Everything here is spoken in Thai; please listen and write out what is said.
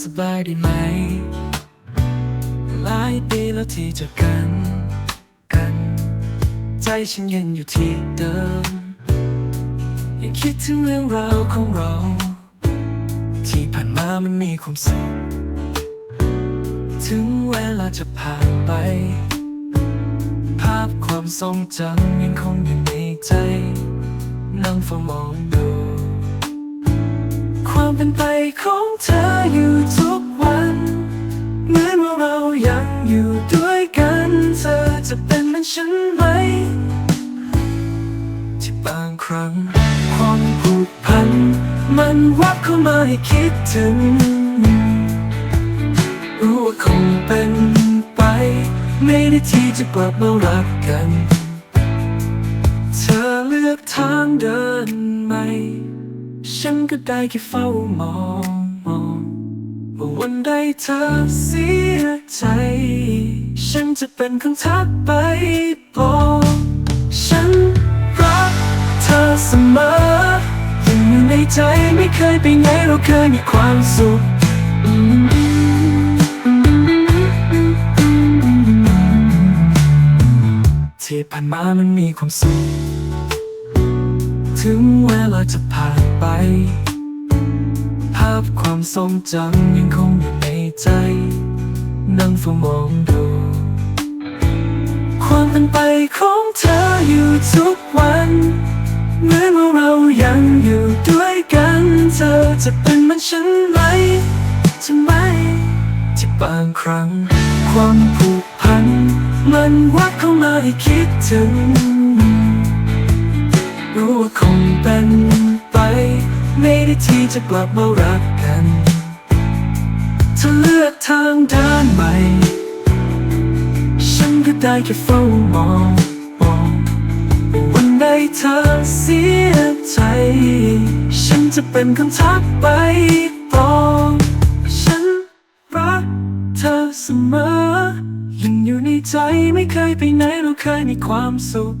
ได้ไหม หลายปีแล้วที่เจอกัน กัน ใจฉันยังอยู่ที่เดิม ยังคิดถึงเรื่องราวของเรา ที่ผ่านมามันมีความสุข ถึงเวลาจะผ่านไป ภาพความทรงจำยังคงอยู่ในใจ นั่งเฝ้ามองดู เป็นไปของเธออยู่ทุกวัน เหมือนว่าเรายังอยู่ด้วยกัน เธอจะเป็นเหมือนฉันไหม ที่บางครั้ง ความผูกพัน มันวับเข้ามาให้คิดถึง รู้ว่าคงเป็นไป ไม่ได้ที่จะกลับมารักกัน เธอเลือกทางเดินใหม ฉันก็ได้แค่เฝ้ามองมองว่าวันใดเธอเสียใจ ฉันจะเป็นคนทักไปบอกฉันรักเธอเสมอยังอยู่ในใจไม่เคยไปไหนเราเคยมีความสุขที่ผ่านมามันมีความสุข ถึงเวลาจะผ่านไป ภาพความทรงจำยังคงอยู่ในใจ นั่งเฝ้ามองดู ความเป็นไปของเธออยู่ทุกวันเหมือนว่าเรายังอยู่ด้วยกัน เธอจะเป็นเหมือนฉันไหมจะไหมที่บางครั้ง ความผูกพัน มันวัดเข้ามาให้คิดถึง รู้ว่าคงเป็นไป ไม่ได้ที่จะกลับมารักกันเธอเลือกทางเดินใหม่ ฉันก็ได้แค่เฝ้ามองมองวันใดเธอเสียใจ ฉันจะเป็นคนทักไปบอกฉันรักเธอเสมอยังอยู่ในใจไม่เคยไปไหนเราเคยมีความสุข